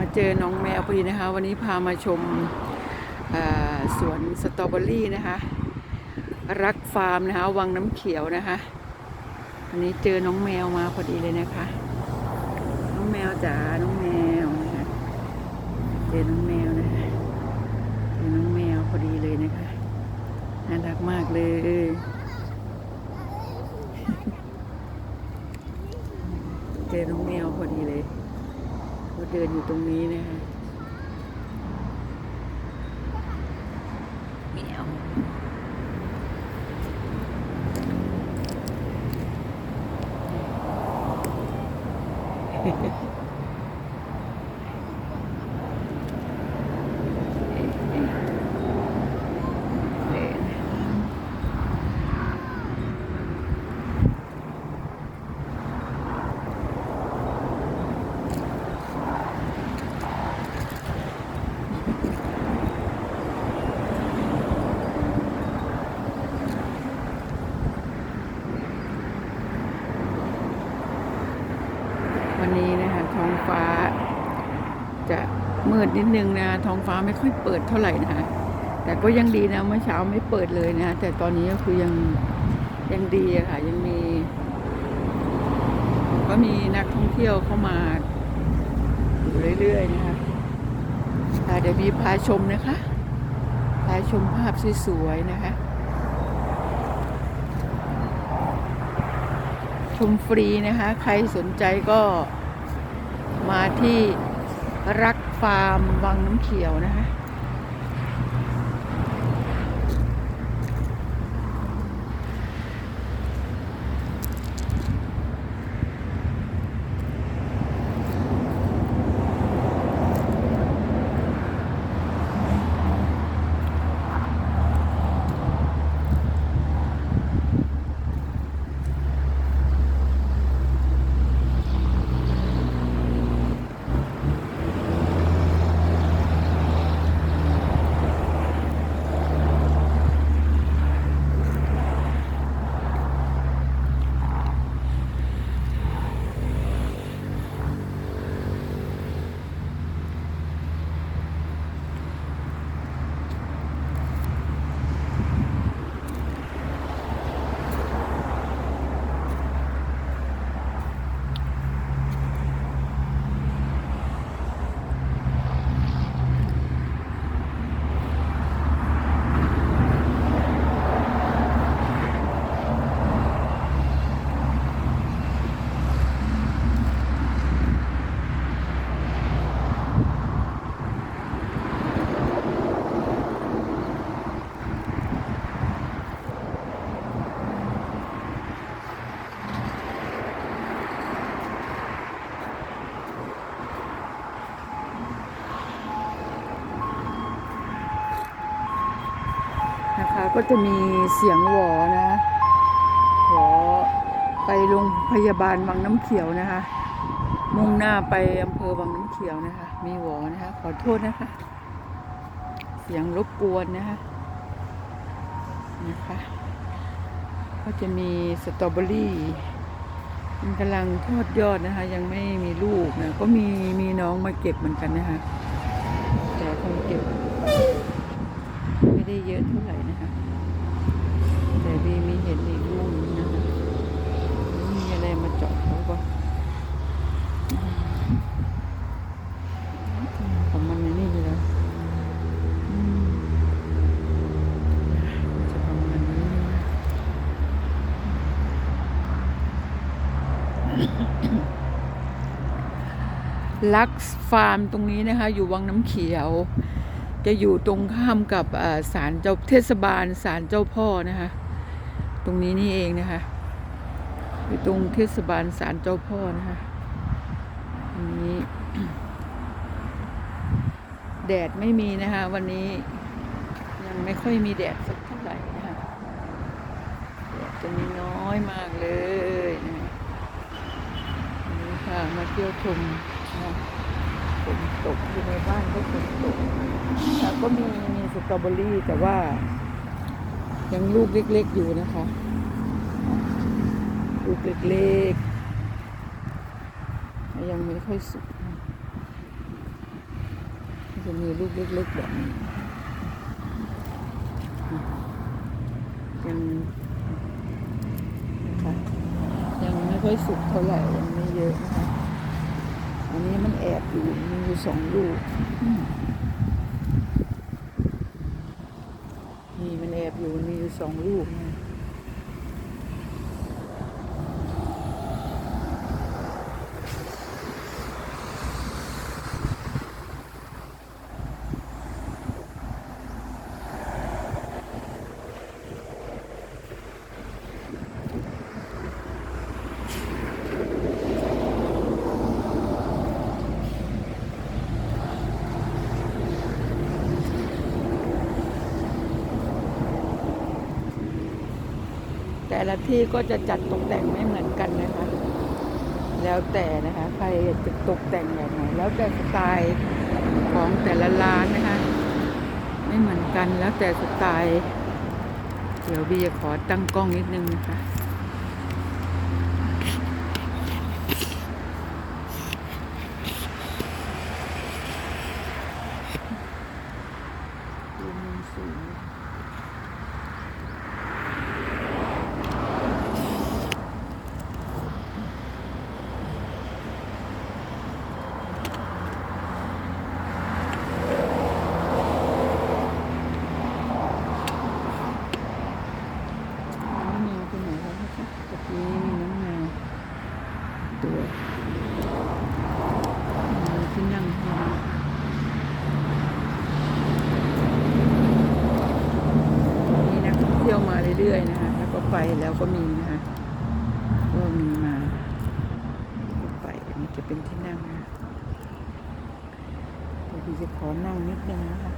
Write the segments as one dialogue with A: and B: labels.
A: มาเจอน้องแมวพอดีนะคะ วันนี้พามาชมสวนสตรอเบอรี่นะคะ รักฟาร์มนะคะ วังน้ำเขียวนะคะวันนี้เจอน้องแมวมาพอดีเลยนะคะ น้องแมวจ๋าน้องแมวนะคะเจอน้องแมวนะคะเจอน้องแมวพอดีเลยนะคะน่ารักมากเลย เจอน้องแมวพอดีเลย เดินอยู่ตรงนี้นะคะเมววันนี้นะคะท้องฟ้า จะมืด นิดนึงนะท้องฟ้าไม่ค่อยเปิดเท่าไหร่นะคะแต่ก็ยังดีนะเมื่อเช้าไม่เปิดเลยนะ แต่ตอนนี้ก็คือยังยังดีอะค่ะยังมี ก็มีนักท่องเที่ยวเข้ามาอยู่เรื่อยๆนะคะค่ะเดี๋ยวมีพาชมนะคะพาชมภาพสวยๆนะคะ ชมฟรีนะคะ ใครสนใจก็มาที่ รักฟาร์มวังน้ำเขียวนะคะ ก็จะมีเสียงหวอนะหวอไปโรงพยาบาลวังน้ำเขียวนะคะ มุ่งหน้าไปอำเภอวังน้ำเขียวนะคะ มีหวอนะคะ ขอโทษนะคะ เสียงรบกวนนะคะนะคะ ก็จะมีสตรอเบอรี่มันกำลังทอดยอดนะคะ ยังไม่มีลูกนะก็มีมีน้องมาเก็บเหมือนกันนะคะแต่คงเก็บ ไม่ได้เยอะเท่าไหร่นะคะ แต่ดีมีเห็นอีกลูกนึงนะคะมีอะไรมาเจาะเขาก็ของมันนี่เลยนะอืมจะประมาณนี้ ลักซ์ฟาร์มตรงนี้นะคะ อยู่วังน้ำเขียว จะอยู่ตรงข้ามกับอ่าศาลเจ้าเทศบาลศาลเจ้าพ่อนะคะ ตรงนี้นี่เองนะคะ อยู่ตรงเทศบาลศาลเจ้าพ่อนะคะอันนี้ แดดไม่มีนะคะ วันนี้ยังไม่ค่อยมีแดดสักเท่าไหร่นะคะแดดจะมีน้อยมากเลยนะคะวันนี้ค่ะมาเที่ยวชม ฝนตกอยู่ในบ้านก็ฝนตกแล้วก็มีมีสตรอเบอรี่แต่ว่า ยังลูกเล็กๆอยู่นะคะ ลูกเล็กๆ ยังไม่ค่อยสุกจะมีลูกเล็กๆแบบนี้ยังนะคะยังไม่ค่อยสุกเท่าไหร่ยังไม่เยอะนะคะ อันนี้มันแอบอยู่มีอยู่สองลูกอืมนี่มันแอบอยู่มีอยู่สองลูกนะ แต่ละที่ก็จะจัดตกแต่งไม่เหมือนกันนะคะ แล้วแต่นะคะใครจะตกแต่งแบบไหนแล้วแต่สไตล์ของแต่ละร้านนะคะ ไม่เหมือนกันแล้วแต่สไตล์ เดี๋ยวบีจะขอตั้งกล้องนิดนึงนะคะ ดูมุมสูงน้องแมวไปไหนแล้วนะคะตะกี้มีน้องแมวตัวมีที่นั่งให้นะ มีนักท่องเที่ยวมาเรื่อยๆนะคะ แล้วก็ ไปแล้วก็มีนะคะก็มีมาไปอันนี้จะเป็นที่นั่งนะเดี๋ยวพี่จะขอนั่งนิดนึงนะคะ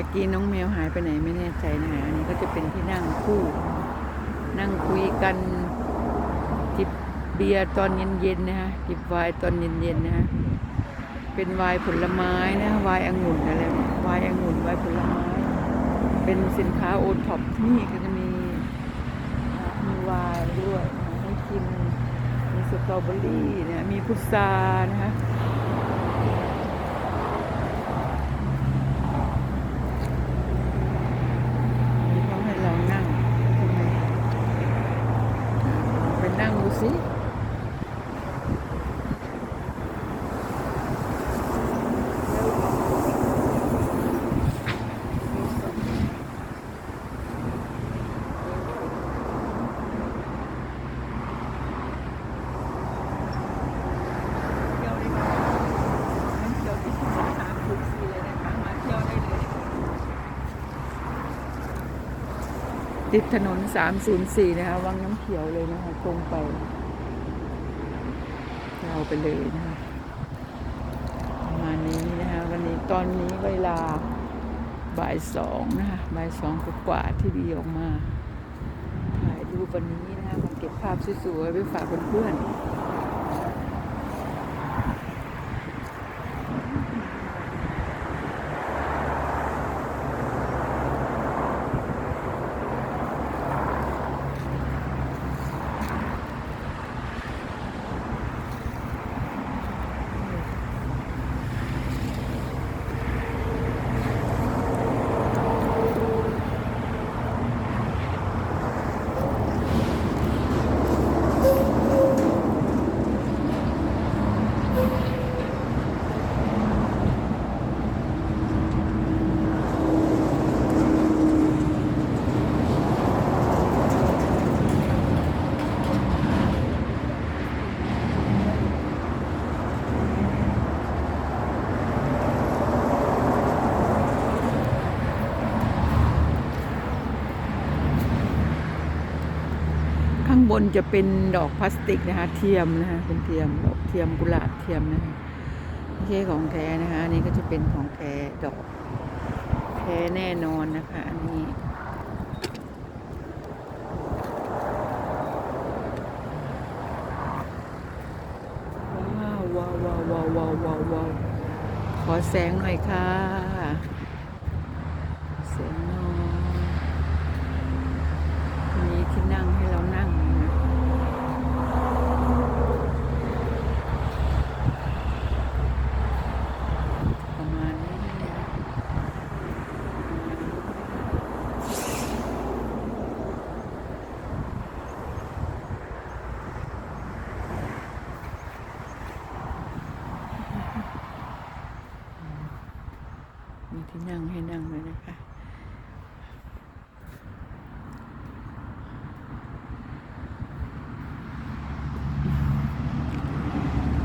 A: ะกี้น้องแมวหายไปไหนไม่แน่ใจนะคะอันนี้ก็จะเป็นที่นั่งคู่ นั่งคุยกันจิบเบียร์ตอนเย็นๆนะคะจิบไวน์ตอนเย็นๆนะคะเป็นไวน์ผลไม้นะไวน์องุ่นอะไรไวน์องุ่นไวน์ผลไม้ เป็นสินค้าโอท็อปที่นี่ก็จะมีมีไวน์ด้วยให้กินมีสตรอเบอรี่นะมีพุทรานะคะ นี่เขาให้เรานั่งใช่ไหมไปนั่งดูสิเที่ยวได้ไหมนั่งเที่ยวที่สามคูสี่เลยนะคะมาเที่ยวได้เลย ติดถนน 304 นะคะ วังน้ำเขียวเลยนะคะตรงไปยาวไปเลยนะคะประมาณนี้นะคะ วันนี้ตอนนี้เวลาบ่ายสองนะคะบ่ายสองกว่าที่ดีออกมา ถ่ายรูปวันนี้นะคะมาเก็บภาพสวยๆไปฝากเพื่อนๆ บนจะเป็นดอกพลาสติกนะคะ เทียมนะคะเป็นเทียมดอกเทียมกุหลาบเทียมนะคะไม่ใช่ของแท้นะคะนี่ก็จะเป็นของแท้ดอกแท้แน่นอนนะคะอันนี้ว้าวว้าวว้าวว้าวว้าวขอแสงหน่อยค่ะ นั่งให้นั่งเลยนะคะ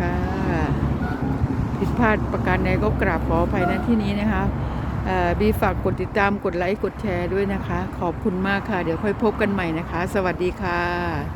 A: ค่ะผิดพลาดประการใดก็กราบขออภัยณที่นี้นะคะบีฝากกดติดตามกดไลค์ กดแชร์ด้วยนะคะ ขอบคุณมากค่ะ เดี๋ยวค่อยพบกันใหม่นะคะ สวัสดีค่ะ